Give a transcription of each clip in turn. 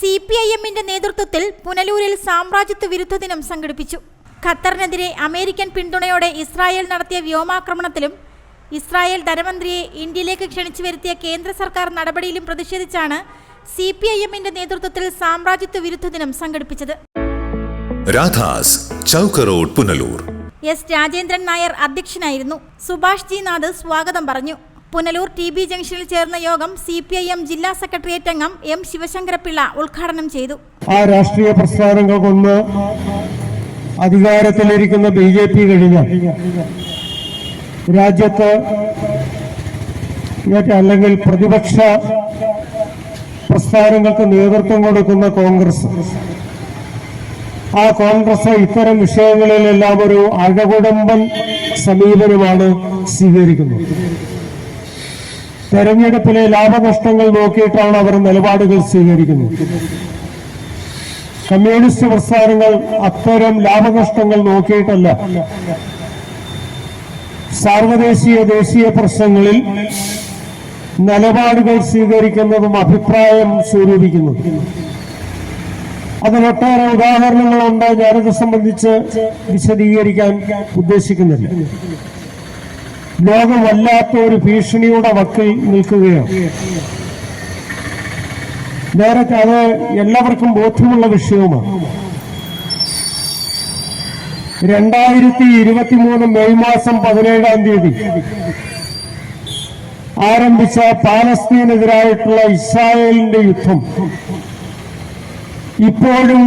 C P I എമ്മിന്റെ നേതൃത്വത്തിൽ പുനലൂരിൽ സാമ്രാജ്യത്വ വിരുദ്ധ ദിനം സംഘടിപ്പിച്ചു. ഖത്തറിനെതിരെ അമേരിക്കൻ പിന്തുണയോടെ ഇസ്രായേൽ നടത്തിയ വ്യോമാക്രമണത്തിലും ഇസ്രായേൽ ധനമന്ത്രിയെ ഇന്ത്യയിലേക്ക് ക്ഷണിച്ചു വരുത്തിയ കേന്ദ്ര സർക്കാർ നടപടിയിലും പ്രതിഷേധിച്ചാണ് സി പി ഐ എമ്മിന്റെ നേതൃത്വത്തിൽ സാമ്രാജ്യത്വ വിരുദ്ധ ദിനം സംഘടിപ്പിച്ചത്. രാധാസ് ചൗക്ക് റോഡ് പുനലൂർ. എസ് രാജേന്ദ്രൻ നായർ അധ്യക്ഷനായിരുന്നു. സുഭാഷ് ജി നാഥ് സ്വാഗതം പറഞ്ഞു. പുനലൂർ ടി ബി ജംഗ്ഷനിൽ ചേർന്ന യോഗം സി പി ഐ എം ജില്ലാ സെക്രട്ടേറിയറ്റ് അംഗം എം ശിവശങ്കരപിള്ള ഉദ്ഘാടനം ചെയ്തു. ആ രാഷ്ട്രീയ പ്രസ്ഥാനങ്ങൾക്കൊന്ന് അധികാരത്തിലിരിക്കുന്ന ബി ജെ പി കഴിഞ്ഞാൽ രാജ്യത്ത് അല്ലെങ്കിൽ പ്രതിപക്ഷ പ്രസ്ഥാനങ്ങൾക്ക് നേതൃത്വം കൊടുക്കുന്ന കോൺഗ്രസ്. ആ കോൺഗ്രസ് ഇത്തരം വിഷയങ്ങളിലെല്ലാം ഒരു അഴകുടമ്പൻ സമീപനമാണ് സ്വീകരിക്കുന്നത്. തെരഞ്ഞെടുപ്പിലെ ലാഭനഷ്ടങ്ങൾ നോക്കിയിട്ടാണ് അവർ നിലപാടുകൾ സ്വീകരിക്കുന്നത്. കമ്മ്യൂണിസ്റ്റ് പ്രസ്ഥാനങ്ങൾ അത്തരം ലാഭനഷ്ടങ്ങൾ നോക്കിയിട്ടല്ല. സാർവദേശീയ ദേശീയ പ്രശ്നങ്ങളിൽ നിലപാടുകൾ സ്വീകരിക്കുന്നതും അഭിപ്രായം സ്വരൂപിക്കുന്നതും അതിനൊട്ടേറെ ഉദാഹരണങ്ങളുണ്ട്. ഞാനത് സംബന്ധിച്ച് വിശദീകരിക്കാൻ ഉദ്ദേശിക്കുന്നില്ല. ലോകം വല്ലാത്ത ഒരു ഭീഷണിയുടെ വക്കിൽ നിൽക്കുകയാണ്. നേരത്തെ അത് എല്ലാവർക്കും ബോധ്യമുള്ള വിഷയവുമാണ്. രണ്ടായിരത്തി ഇരുപത്തിമൂന്ന് മെയ് മാസം പതിനേഴാം തീയതി ആരംഭിച്ച പാലസ്തീനെതിരായിട്ടുള്ള ഇസ്രായേലിന്റെ യുദ്ധം. ഇപ്പോഴും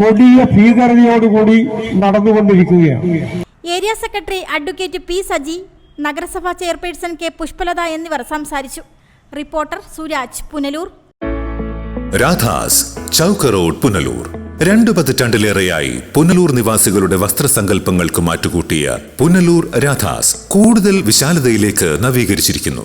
കൊടിയ ഭീകരതയോടുകൂടി നടന്നുകൊണ്ടിരിക്കുകയാണ്. Area secretary advocate P Saji നഗരസഭാ ചെയർപേഴ്സൺ കെ പുഷ്പലത എന്നിവർ സംസാരിച്ചു. റിപ്പോർട്ടർ സുരാജ് പുനലൂർ. രാധാസ് ചൗക്ക് റോഡ് പുനലൂർ. രണ്ടു പതിറ്റാണ്ടിലേറെയായി പുനലൂർ നിവാസികളുടെ വസ്ത്രസങ്കല്പങ്ങൾക്ക് മാറ്റുകൂട്ടിയ പുനലൂർ രാധാസ് കൂടുതൽ വിശാലതയിലേക്ക് നവീകരിച്ചിരിക്കുന്നു.